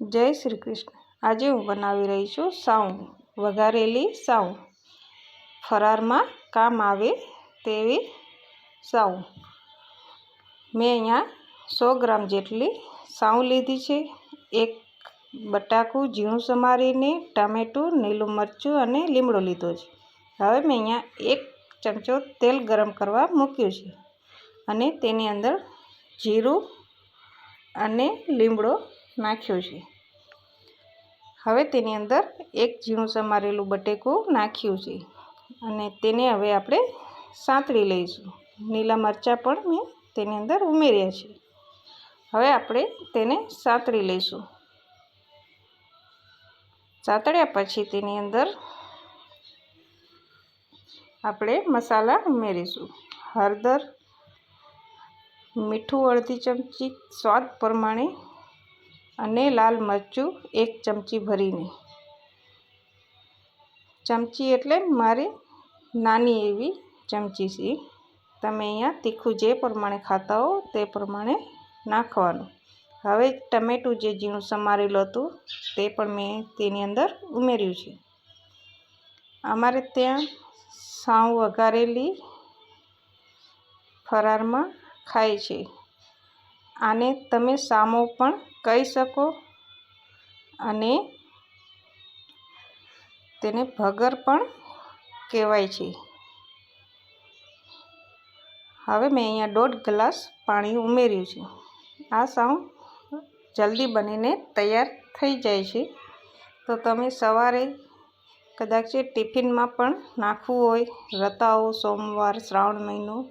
જય શ્રી કૃષ્ણ. આજે હું બનાવી રહી છું સાઉં વઘારેલી સાઉં ફરારમાં કામ આવે તેવી સાઉં મેં અહીંયા સો ગ્રામ જેટલી સાઉં લીધી છે. એક બટાકું ઝીણું સમારીને, ટામેટું લીલું મરચું અને લીમડો લીધો છે. હવે મેં અહીંયા એક ચમચો તેલ ગરમ કરવા મૂક્યું છે અને તેની અંદર જીરું અને લીમડો નાખ્યો છે. હવે તેની અંદર એક ઝીણું સમારેલું બટેકું નાખ્યું છે અને તેને હવે આપણે સાંતળી લઈશું. લીલા મરચાં પણ મેં તેની અંદર ઉમેર્યા છે. હવે આપણે તેને સાંતળી લઈશું. સાંતળ્યા પછી તેની અંદર આપણે મસાલા ઉમેરીશું. હળદર, મીઠું અડધી ચમચી સ્વાદ પ્રમાણે અને લાલ મરચું એક ચમચી ભરીને. ચમચી એટલે મારી નાની એવી ચમચી છે તમે અહીંયા તીખું જે પ્રમાણે ખાતા હો તે પ્રમાણે નાખવાનું. હવે ટમેટું જે ઝીણું સમારેલું હતું તે પણ મેં તેની અંદર ઉમેર્યું છે. અમારે ત્યાં સાવ વઘારેલી ફરારમાં ખાય છે. આને તમે સામો પણ કહી શકો અને તેને ભગર પણ કહેવાય છે. હવે મેં અહીંયા દોઢ ગ્લાસ પાણી ઉમેર્યું છે. આ સાવ જલ્દી બનીને તૈયાર થઈ જાય છે. તો તમે સવારે કદાચ ટિફિનમાં પણ નાખવું હોય, રતાઓ સોમવાર, શ્રાવણ મહિનો,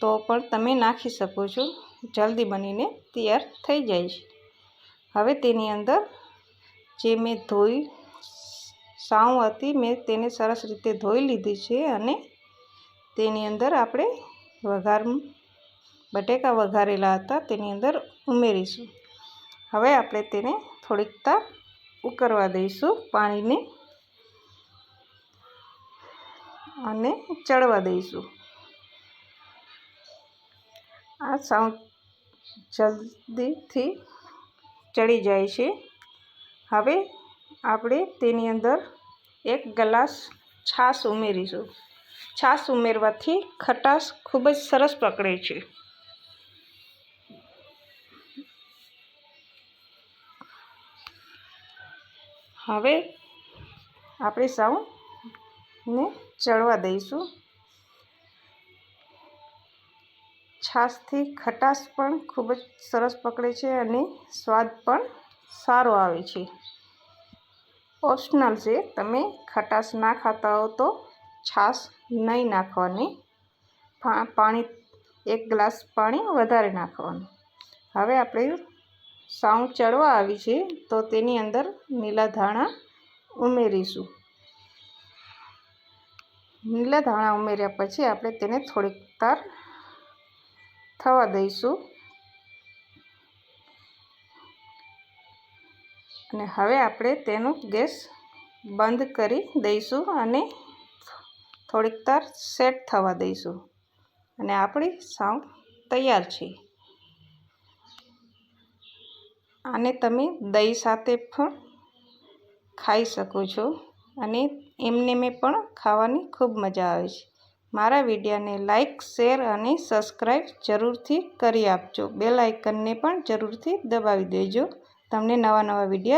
તો પણ તમે નાખી શકો છો. જલ્દી બનીને તૈયાર થઈ જાય છે. હવે તેની અંદર જે મેં ધોઈ, સાવ હતી, મેં તેને સરસ રીતે ધોઈ લીધી છે અને તેની અંદર આપણે વઘાર, બટેકા વઘારેલા હતા તેની અંદર ઉમેરીશું. હવે આપણે તેને થોડીક તાર ઉકળવા દઈશું પાણીને અને ચડવા દઈશું. આ સાવ જલ્દીથી ચડી જાય છે. હવે આપણે તેની અંદર એક ગ્લાસ છાશ ઉમેરીશું. છાશ ઉમેરવાથી ખટાશ ખૂબ જ સરસ પકડે છે. હવે આપણે સાવને ચડવા દઈશું. છાશથી ખટાશ પણ ખૂબ જ સરસ પકડે છે અને સ્વાદ પણ સારો આવે છે. ઓપ્શનલ છે, તમે ખટાશ ના ખાતા હો તો છાશ નહીં નાખવાની. પાણી, એક ગ્લાસ પાણી વધારે નાખવાનું. હવે આપણે સાવ ચડવા આવી છે, તો તેની અંદર લીલા ધાણા ઉમેરીશું. લીલા ધાણા ઉમેર્યા પછી આપણે તેને થોડીક તાર થવા દઈશું. અને હવે આપણે તેનો ગેસ બંધ કરી દઈશું અને થોડીક તાર સેટ થવા દઈશું. અને આપણી સાવ તૈયાર છે. આને તમે દહીં સાથે પણ ખાઈ શકો છો અને એમને મેં પણ ખાવાની ખૂબ મજા આવે છે. મારા વિડીયોને લાઇક શેર અને સબસ્ક્રાઈબ જરૂરથી કરી આપજો. બેલ આઇકનને પણ જરૂરથી દબાવી દેજો. તમને નવા નવા વીડિયો